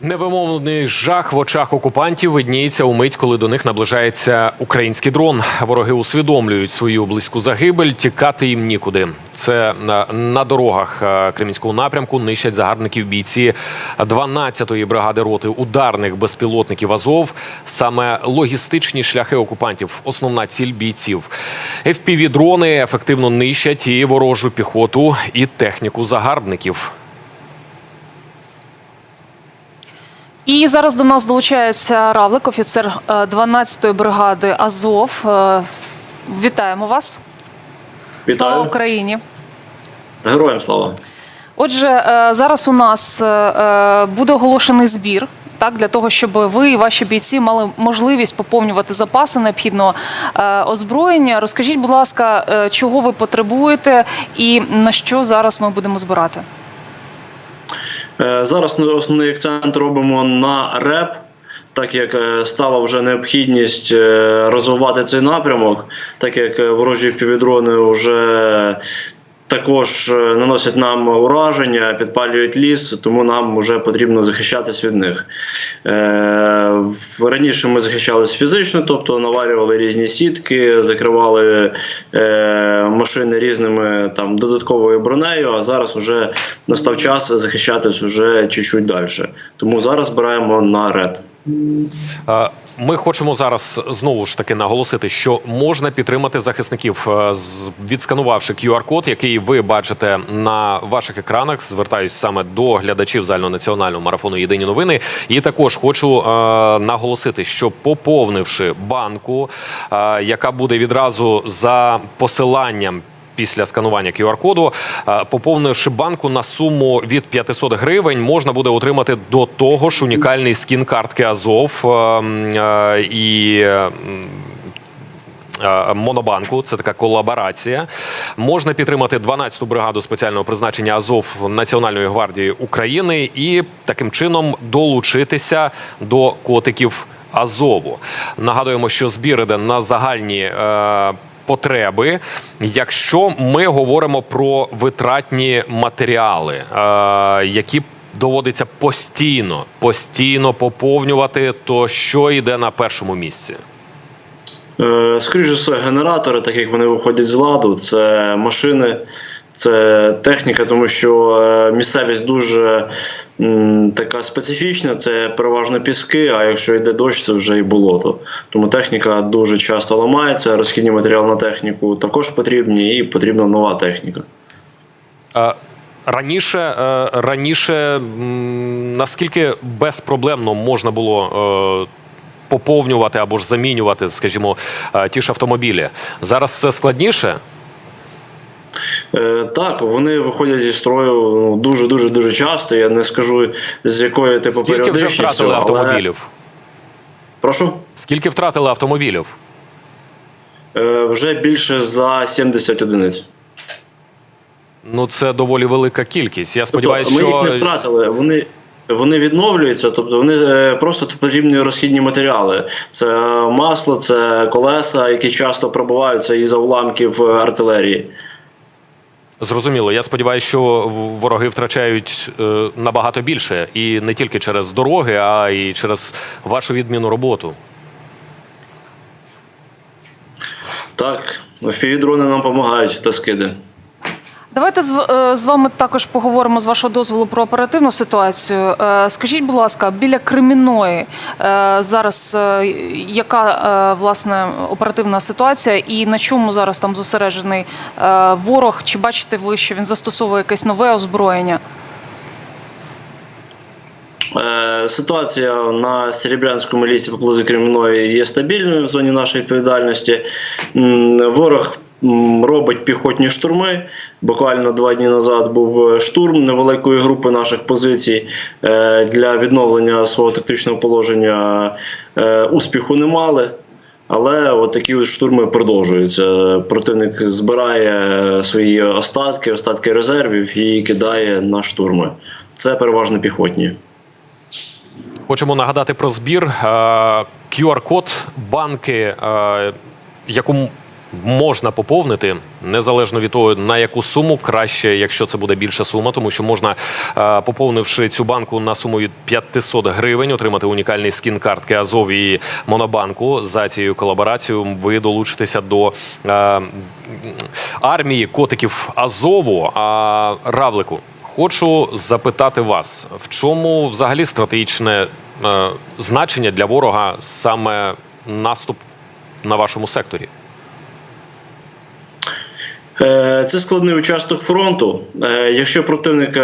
Невимовний жах в очах окупантів видніється у мить, коли до них наближається український дрон. Вороги усвідомлюють свою близьку загибель, тікати їм нікуди. Це на, дорогах е, Кремінського напрямку нищать загарбників бійці 12-ї бригади роти ударних безпілотників Азов. Саме логістичні шляхи окупантів основна ціль бійців. fpv дрони ефективно нищать і ворожу піхоту, і техніку загарбників. І зараз до нас долучається Равлик, офіцер е, 12-ї бригади Азов. Е, Вітаємо вас. Слава Україні. Героям слава. Отже, е, зараз у нас е, е, буде оголошений збір. Так, для того, щоб ви і ваші бійці мали можливість поповнювати запаси необхідного е, озброєння. Розкажіть, будь ласка, е, чого ви потребуєте і на що зараз ми будемо збирати? Е, Зараз ми основний акцент робимо на РЕП, так як е, стала вже необхідність е, розвивати цей напрямок, так як ворожі впівдрони вже також е, наносять нам ураження, підпалюють ліс, тому нам вже потрібно захищатись від них. Е, Раніше ми захищались фізично, тобто наварювали різні сітки, закривали е, машини різними там додатковою бронею. А зараз вже настав час захищатись уже чуть-чуть далі. Тому зараз збираємо на реп. Е, Ми хочемо зараз знову ж таки наголосити, що можна підтримати захисників, е, відсканувавши QR-код, який ви бачите на ваших екранах. Звертаюсь саме до глядачів загальнонаціонального марафону Єдині новини. І також хочу е, наголосити, що поповнивши банку, яка буде відразу за посиланням після сканування QR-коду, е, поповнивши банку на суму від 500 гривень, можна буде отримати до того ж унікальний скін картки Азов е, е, і. Монобанку, це така колаборація. Можна підтримати 12-ту бригаду спеціального призначення Азов Національної гвардії України і таким чином долучитися до котиків Азову. Нагадуємо, що збір іде на загальні. Е, Потреби, якщо ми говоримо про витратні матеріали, е, які доводиться постійно, постійно поповнювати, то що йде на першому місці? Е, Скоріше все, генератори, так як вони виходять з ладу, це машини, це техніка, тому що е, місцевість дуже така специфічна, це переважно піски, а якщо йде дощ, це вже і болото. Тому техніка дуже часто ламається, розхідні матеріали на техніку також потрібні, і потрібна нова техніка. Е, Раніше, е, раніше наскільки безпроблемно можна було е, поповнювати або ж замінювати, скажімо, е, ті ж автомобілі. Зараз це складніше. Е, Так, вони виходять зі строю ну, дуже дуже дуже часто. Я не скажу з якою типу Скільки вже втратили але- автомобілів? Прошу. Скільки втратили автомобілів? Е, Вже більше за 70 одиниць. Ну це доволі велика кількість. Я сподіваюся, тобто, ми їх не втратили. Вони. Вони відновлюються, тобто вони е, просто потрібні розхідні матеріали. Це масло, це колеса, які часто пробиваються із уламків артилерії. Зрозуміло. Я сподіваюся, що вороги втрачають е, набагато більше, і не тільки через дороги, а й через вашу відмінну роботу. Так, впівдрони нам допомагають та скиди. Давайте з, е, з вами також поговоримо з вашого дозволу про оперативну ситуацію. Е, Скажіть, будь ласка, біля Креміної е, зараз яка власне оперативна ситуація, і на чому зараз там зосереджений ворог? Чи бачите ви, що він застосовує якесь нове озброєння? Ситуація на Серебрянському лісі поблизу Кремної є стабільною в зоні нашої відповідальності. Ворог робить піхотні штурми. Буквально два дні назад був е, штурм невеликої групи наших позицій Е, для відновлення свого тактичного положення. е, Успіху не мали. Але от такі от штурми продовжуються. Противник збирає свої остатки, остатки резервів і кидає на штурми. Це переважно піхотні. Хочемо нагадати про збір. Е, QR-код банки, яку можна поповнити незалежно від того, на яку суму краще, якщо це буде більша сума, тому що можна, е, поповнивши цю банку на суму від 500 гривень, отримати унікальний скін картки Азов і Монобанку. За цією колаборацією ви долучитеся до е, армії котиків Азову. А Равлику, хочу запитати вас, в чому взагалі стратегічне е, значення для ворога саме наступ на вашому секторі? Е, Це складний участок фронту. Е, Якщо противник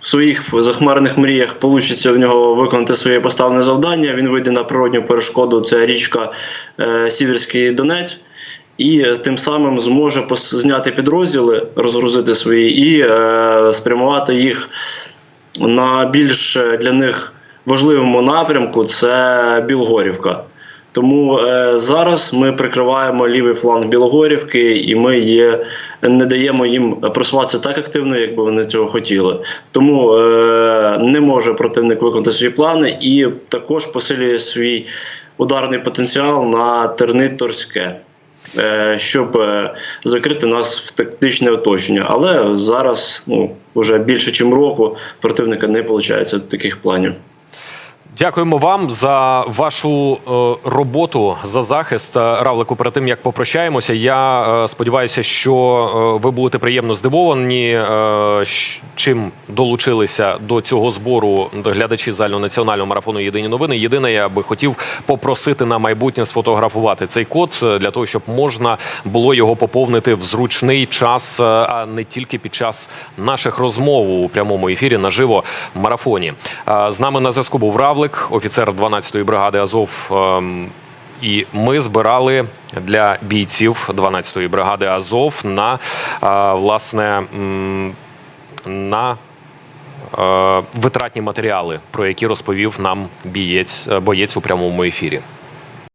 в своїх захмарених мріях вийде в нього виконати своє поставлене завдання, він вийде на природню перешкоду. Це річка е, Сіверський Донець. І тим самим зможе зняти підрозділи, розгрузити свої і е, спрямувати їх на більш для них важливому напрямку це Білгорівка. Тому е, зараз ми прикриваємо лівий фланг Білогорівки, і ми є, не даємо їм просуватися так активно, як би вони цього хотіли. Тому е, не може противник виконати свої плани і також посилює свій ударний потенціал на Терниторське. е, Щоб е, закрити нас в тактичне оточення, але зараз ну вже більше, ніж року, противника не виходить таких планів. Дякуємо вам за вашу е, роботу за захист. Е, Равлику, перед тим як попрощаємося, я е, сподіваюся, що ви будете приємно здивовані, чим долучилися до цього збору глядачі загальнонаціонального марафону Єдині новини. Єдине, я би хотів попросити на майбутнє сфотографувати цей код для того, щоб можна було його поповнити в зручний час, а не тільки під час наших розмов у прямому ефірі наживо марафоні. З нами на зв'язку був Равлик, офіцер 12-ї бригади Азов. ем, І ми збирали для бійців 12-ї бригади Азов на е, власне на е, витратні матеріали, про які розповів нам бієць, е, боєць у прямому ефірі.